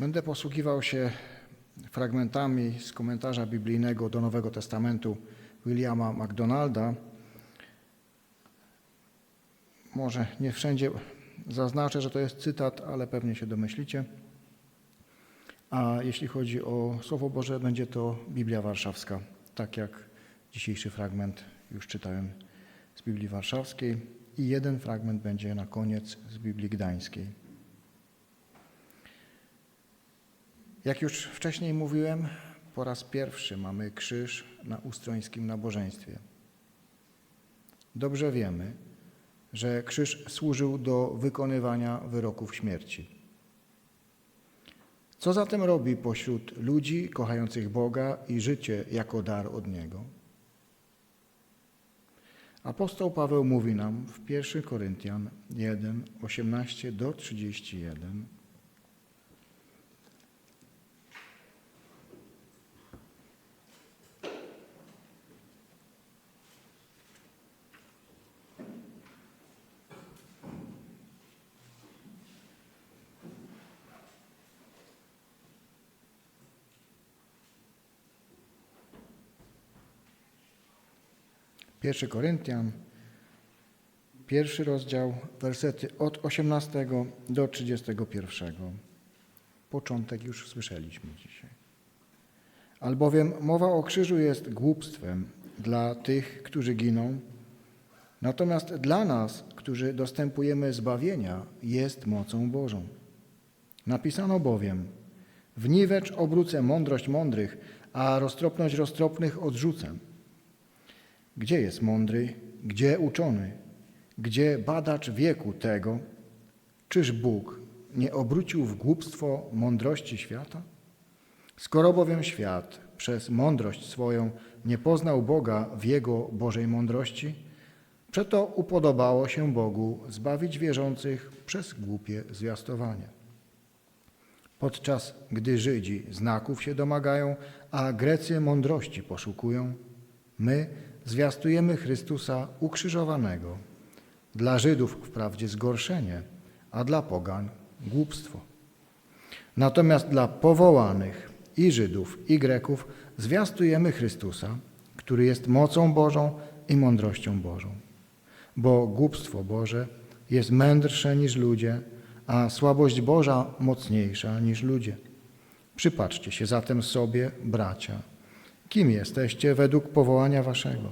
Będę posługiwał się fragmentami z komentarza biblijnego do Nowego Testamentu Williama MacDonalda. Może nie wszędzie zaznaczę, że to jest cytat, ale pewnie się domyślicie. A jeśli chodzi o Słowo Boże, będzie to Biblia Warszawska, tak jak dzisiejszy fragment już czytałem z Biblii Warszawskiej i jeden fragment będzie na koniec z Biblii Gdańskiej. Jak już wcześniej mówiłem, po raz pierwszy mamy krzyż na ustrońskim nabożeństwie. Dobrze wiemy, że krzyż służył do wykonywania wyroków śmierci. Co zatem robi pośród ludzi kochających Boga i życie jako dar od Niego? Apostoł Paweł mówi nam w 1 Koryntian 1, 18 do 31. Pierwszy Koryntian, pierwszy rozdział, wersety od 18 do 31. Początek już słyszeliśmy dzisiaj. Albowiem mowa o krzyżu jest głupstwem dla tych, którzy giną, natomiast dla nas, którzy dostępujemy zbawienia, jest mocą Bożą. Napisano bowiem, w niwecz obrócę mądrość mądrych, a roztropność roztropnych odrzucę. Gdzie jest mądry, gdzie uczony, gdzie badacz wieku tego? Czyż Bóg nie obrócił w głupstwo mądrości świata? Skoro bowiem świat przez mądrość swoją nie poznał Boga w Jego Bożej mądrości, przeto upodobało się Bogu zbawić wierzących przez głupie zwiastowanie. Podczas gdy Żydzi znaków się domagają, a Grecy mądrości poszukują, my zwiastujemy Chrystusa ukrzyżowanego. Dla Żydów wprawdzie zgorszenie, a dla pogan głupstwo. Natomiast dla powołanych i Żydów, i Greków zwiastujemy Chrystusa, który jest mocą Bożą i mądrością Bożą. Bo głupstwo Boże jest mędrsze niż ludzie, a słabość Boża mocniejsza niż ludzie. Przypatrzcie się zatem sobie, bracia, Kim jesteście według powołania waszego?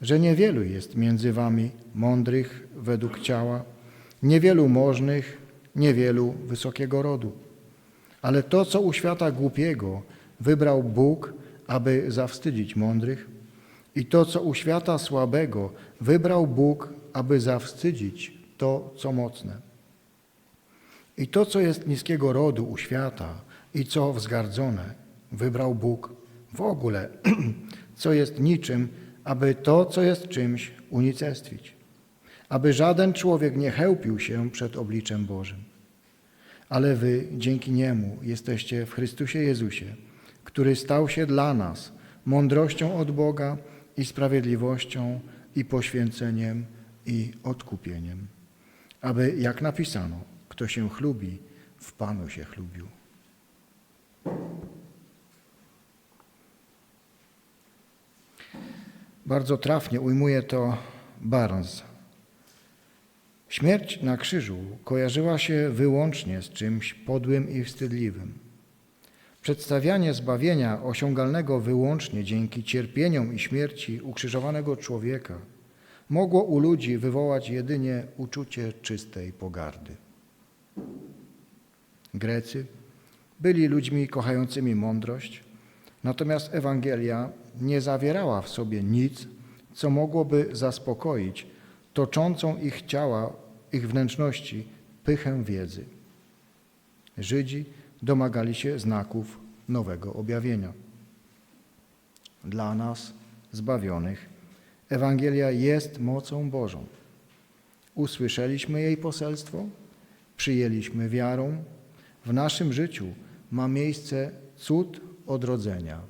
Że niewielu jest między wami mądrych według ciała, niewielu możnych, niewielu wysokiego rodu. Ale to, co u świata głupiego wybrał Bóg, aby zawstydzić mądrych, i to, co u świata słabego wybrał Bóg, aby zawstydzić to, co mocne. I to, co jest niskiego rodu u świata i co wzgardzone, wybrał Bóg w ogóle, co jest niczym, aby to, co jest czymś, unicestwić. Aby żaden człowiek nie chełpił się przed obliczem Bożym. Ale wy dzięki Niemu jesteście w Chrystusie Jezusie, który stał się dla nas mądrością od Boga i sprawiedliwością i poświęceniem i odkupieniem. Aby, jak napisano, kto się chlubi, w Panu się chlubił. Bardzo trafnie ujmuje to Barnes. Śmierć na krzyżu kojarzyła się wyłącznie z czymś podłym i wstydliwym. Przedstawianie zbawienia osiągalnego wyłącznie dzięki cierpieniom i śmierci ukrzyżowanego człowieka mogło u ludzi wywołać jedynie uczucie czystej pogardy. Grecy byli ludźmi kochającymi mądrość, natomiast Ewangelia nie zawierała w sobie nic, co mogłoby zaspokoić toczącą ich ciała, ich wnętrzności pychę wiedzy. Żydzi domagali się znaków nowego objawienia. Dla nas, zbawionych, Ewangelia jest mocą Bożą. Usłyszeliśmy jej poselstwo, przyjęliśmy wiarą. W naszym życiu ma miejsce cud odrodzenia.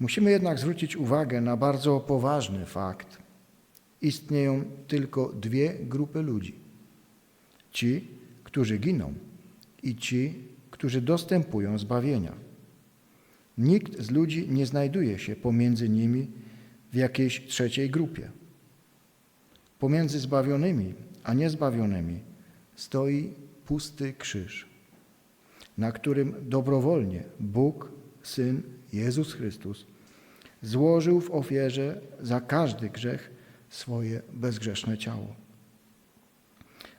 Musimy jednak zwrócić uwagę na bardzo poważny fakt. Istnieją tylko dwie grupy ludzi. Ci, którzy giną i ci, którzy dostępują zbawienia. Nikt z ludzi nie znajduje się pomiędzy nimi w jakiejś trzeciej grupie. Pomiędzy zbawionymi a niezbawionymi stoi pusty krzyż, na którym dobrowolnie Bóg, Syn Jezus Chrystus, złożył w ofierze za każdy grzech swoje bezgrzeszne ciało.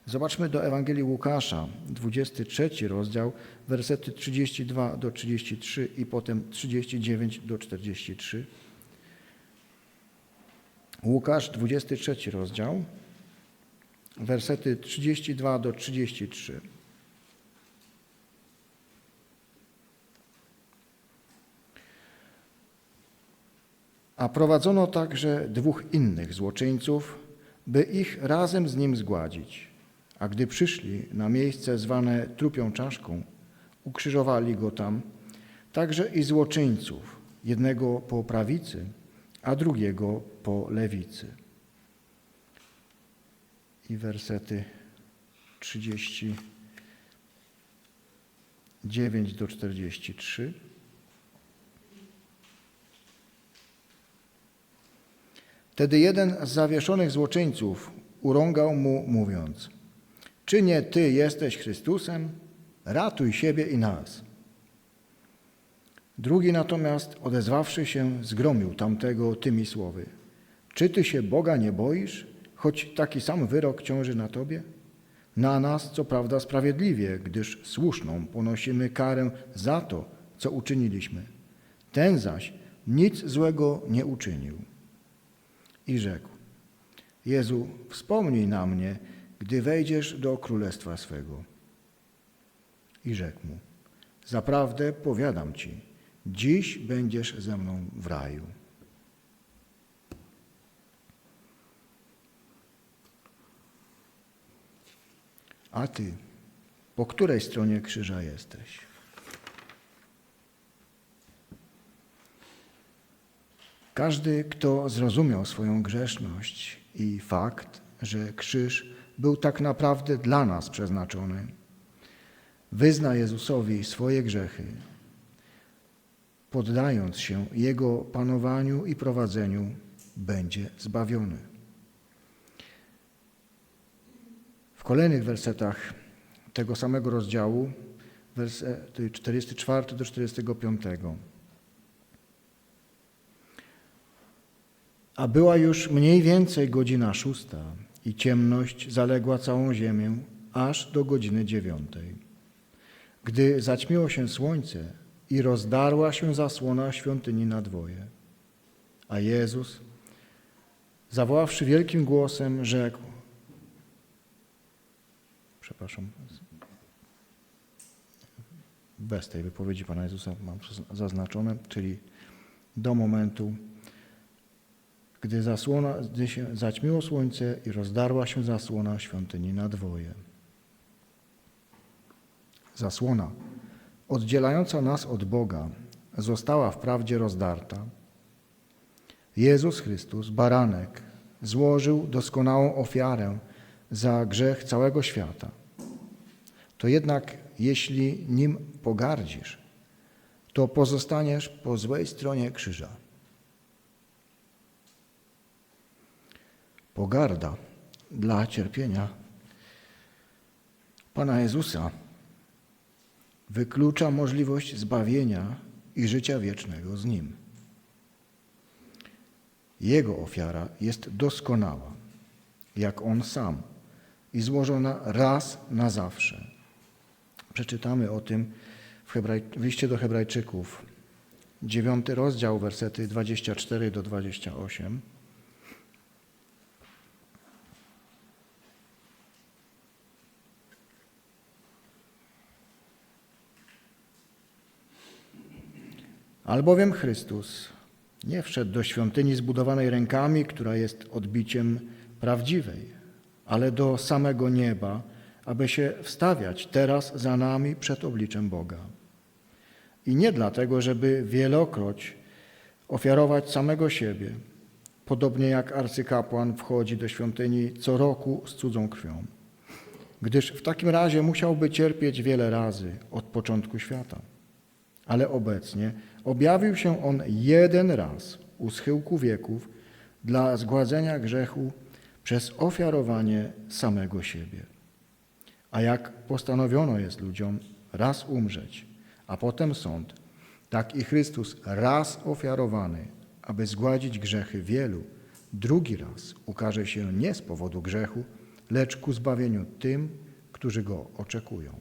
Zobaczmy do Ewangelii Łukasza, 23 rozdział, wersety 32 do 33 i potem 39 do 43. Łukasz, 23 rozdział, wersety 32 do 33. A prowadzono także dwóch innych złoczyńców, by ich razem z nim zgładzić. A gdy przyszli na miejsce zwane trupią czaszką, ukrzyżowali go tam, także i złoczyńców, jednego po prawicy, a drugiego po lewicy. I wersety 39 do 43. Wtedy jeden z zawieszonych złoczyńców urągał mu, mówiąc: Czy nie ty jesteś Chrystusem? Ratuj siebie i nas. Drugi natomiast, odezwawszy się, zgromił tamtego tymi słowy: Czy ty się Boga nie boisz, choć taki sam wyrok ciąży na tobie? Na nas, co prawda, sprawiedliwie, gdyż słuszną ponosimy karę za to, co uczyniliśmy. Ten zaś nic złego nie uczynił. I rzekł: Jezu, wspomnij na mnie, gdy wejdziesz do królestwa swego. I rzekł mu: Zaprawdę powiadam ci, dziś będziesz ze mną w raju. A ty, po której stronie krzyża jesteś? Każdy, kto zrozumiał swoją grzeszność i fakt, że krzyż był tak naprawdę dla nas przeznaczony, wyzna Jezusowi swoje grzechy, poddając się Jego panowaniu i prowadzeniu, będzie zbawiony. W kolejnych wersetach tego samego rozdziału, wersety 44 do 45. A była już mniej więcej godzina szósta i ciemność zaległa całą ziemię aż do godziny dziewiątej. Gdy zaćmiło się słońce i rozdarła się zasłona świątyni na dwoje. A Jezus, zawoławszy wielkim głosem, rzekł, przepraszam, bez tej wypowiedzi Pana Jezusa mam zaznaczone, czyli do momentu, gdy, zasłona, gdy się zaćmiło słońce i rozdarła się zasłona świątyni na dwoje. Zasłona oddzielająca nas od Boga została wprawdzie rozdarta. Jezus Chrystus, baranek, złożył doskonałą ofiarę za grzech całego świata. To jednak, jeśli nim pogardzisz, to pozostaniesz po złej stronie krzyża. Pogarda dla cierpienia Pana Jezusa wyklucza możliwość zbawienia i życia wiecznego z Nim. Jego ofiara jest doskonała, jak On sam, i złożona raz na zawsze. Przeczytamy o tym w, Hebraj... w liście do Hebrajczyków, dziewiąty rozdział, wersety 24 do 28. Albowiem Chrystus nie wszedł do świątyni zbudowanej rękami, która jest odbiciem prawdziwej, ale do samego nieba, aby się wstawiać teraz za nami przed obliczem Boga. I nie dlatego, żeby wielokroć ofiarować samego siebie, podobnie jak arcykapłan wchodzi do świątyni co roku z cudzą krwią, gdyż w takim razie musiałby cierpieć wiele razy od początku świata. Ale obecnie objawił się on jeden raz u schyłku wieków dla zgładzenia grzechu przez ofiarowanie samego siebie. A jak postanowiono jest ludziom raz umrzeć, a potem sąd, tak i Chrystus raz ofiarowany, aby zgładzić grzechy wielu, drugi raz ukaże się nie z powodu grzechu, lecz ku zbawieniu tym, którzy go oczekują.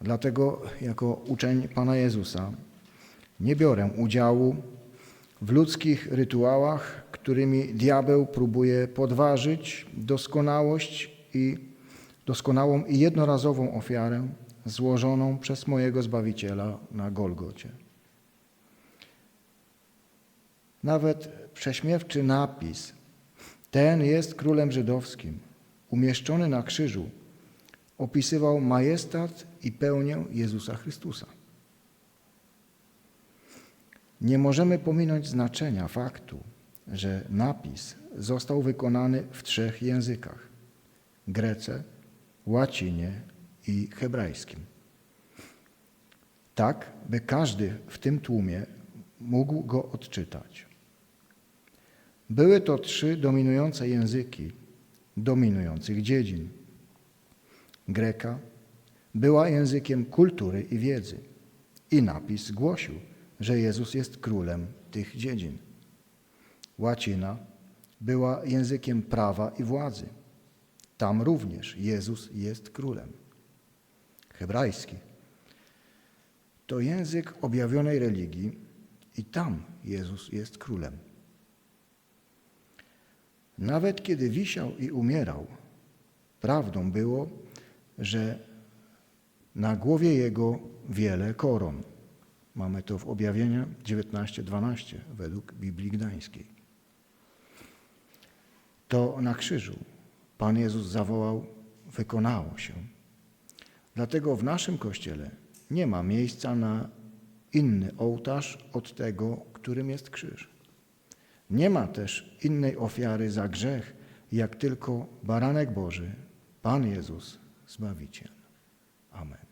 Dlatego, jako uczeń Pana Jezusa, nie biorę udziału w ludzkich rytuałach, którymi diabeł próbuje podważyć doskonałość i doskonałą i jednorazową ofiarę złożoną przez mojego Zbawiciela na Golgocie. Nawet prześmiewczy napis ten jest królem żydowskim, umieszczony na krzyżu, opisywał majestat i pełnię Jezusa Chrystusa. Nie możemy pominąć znaczenia faktu, że napis został wykonany w trzech językach: grece, łacinie i hebrajskim. Tak, by każdy w tym tłumie mógł go odczytać. Były to trzy dominujące języki dominujących dziedzin. Greka była językiem kultury i wiedzy i napis głosił, że Jezus jest królem tych dziedzin. Łacina była językiem prawa i władzy. Tam również Jezus jest królem. Hebrajski to język objawionej religii i tam Jezus jest królem. Nawet kiedy wisiał i umierał, prawdą było, że na głowie jego wiele koron. Mamy to w objawieniu 19:12 według Biblii Gdańskiej. To na krzyżu Pan Jezus zawołał: Wykonało się. Dlatego w naszym kościele nie ma miejsca na inny ołtarz od tego, którym jest krzyż. Nie ma też innej ofiary za grzech, jak tylko baranek Boży, Pan Jezus, Zbawiciel. Amen.